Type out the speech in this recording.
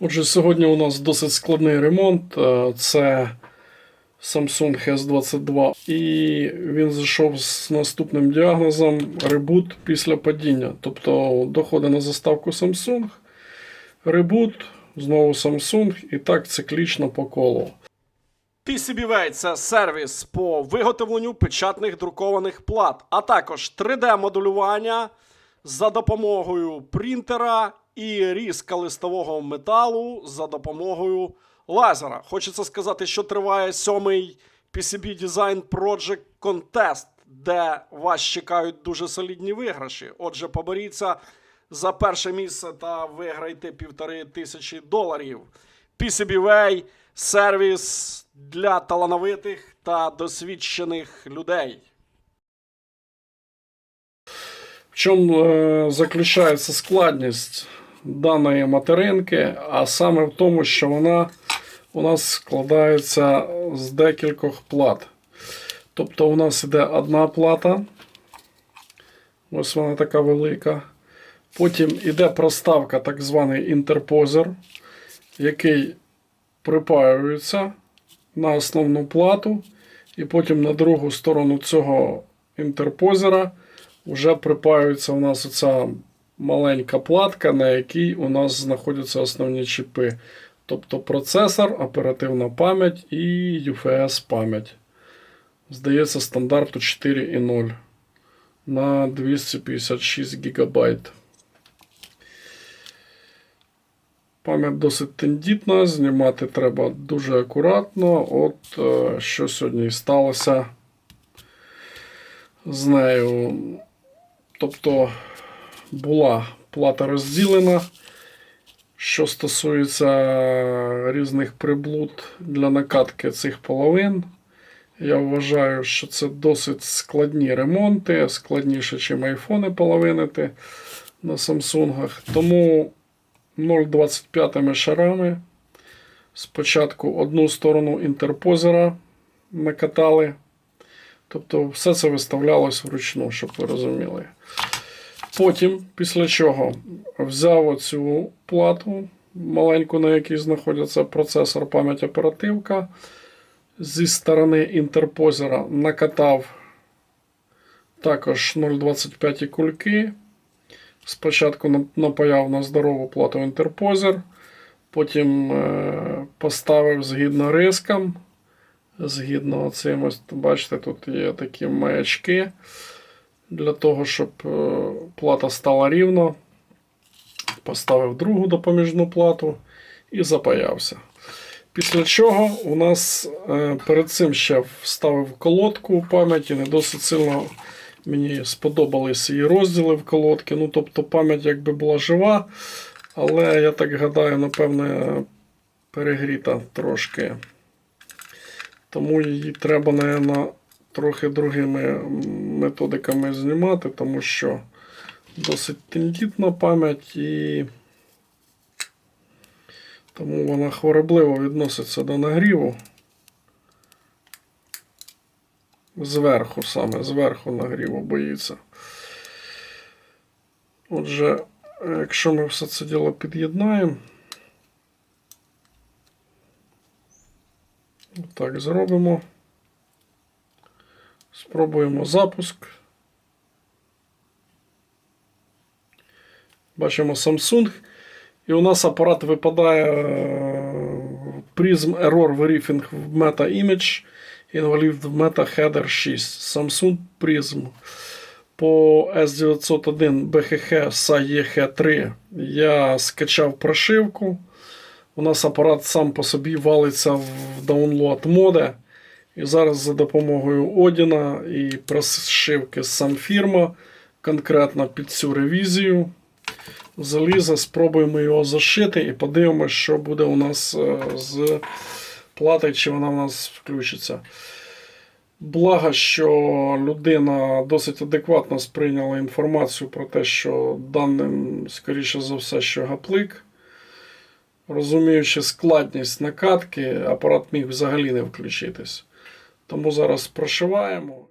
Отже, сьогодні у нас досить складний ремонт. Е, Це Samsung S22. І він зайшов з наступним діагнозом ребут після падіння. Тобто доходить на заставку Samsung, ребут, знову Samsung і так циклічно по колу. PCBWay – це сервіс по виготовленню печатних друкованих плат, а також 3D-моделювання за допомогою принтера і різка листового металу за допомогою лазера. Хочеться сказати, що триває сьомий PCB Design Project Contest, де вас чекають дуже солідні виграші. Отже, поборіться за перше місце та виграйте півтори тисячі доларів. PCBWay – сервіс для талановитих та досвідчених людей. В чому е, заключається складність даної материнки, а саме в тому, що вона у нас складається з декількох плат. Тобто у нас іде одна плата, ось вона така велика. Потім іде проставка, так званий інтерпозер, який припаюється на основну плату, і потім на другу сторону цього інтерпозера вже припаюється у нас оця маленька платка, на якій у нас знаходяться основні чіпи. Тобто процесор, оперативна пам'ять і UFS пам'ять. Здається, стандарту 4.0 на 256 ГБ. Пам'ять досить тендітна, знімати треба дуже акуратно. От е, що сьогодні і сталося з нею. Тобто була плата розділена. Що стосується різних приблуд для накатки цих половин, я вважаю, що це досить складні ремонти, складніше, ніж айфони половинити на Самсунгах. Тому 0,25 шарами. Спочатку одну сторону інтерпозера накатали. Тобто все це виставлялось вручну, щоб ви розуміли. Потім, після чого взяв оцю плату, маленьку, на якій знаходиться процесор пам'ять оперативка. Зі сторони інтерпозера накатав також 0,25 кульки. Спочатку напаяв на здорову плату інтерпозер, потім е, поставив згідно рискам. Згідно цим, ось, бачите, тут є такі маячки для того, щоб е, плата стала рівно. Поставив другу допоміжну плату і запаявся. Після чого у нас е, перед цим ще вставив колодку в пам'яті. Не досить сильно мені сподобались її розділи в колодки. Ну, тобто пам'ять якби була жива, але я так гадаю, напевне, перегріта трошки. Тому її треба, напевно, трохи другими методиками знімати, тому що досить тендітна пам'ять і тому вона хворобливо відноситься до нагріву. Зверху саме, зверху нагріву боїться. Отже, якщо ми все це діло під'єднаємо, так зробимо. Спробуємо запуск. Бачимо Samsung. І у нас апарат випадає е, Prism Error Verification в Meta Image Invalid в Meta Header 6. Samsung Prism. По S901 BHH SAEH 3 я скачав прошивку. У нас апарат сам по собі валиться в download моде. І зараз за допомогою Одіна і прошивки сам фірма конкретно під цю ревізію заліза, спробуємо його зашити і подивимося, що буде у нас е, з платою, чи вона у нас включиться. Благо, що людина досить адекватно сприйняла інформацію про те, що даним, скоріше за все, що гаплик. Розуміючи складність накатки, апарат міг взагалі не включитись. Тому зараз прошиваємо.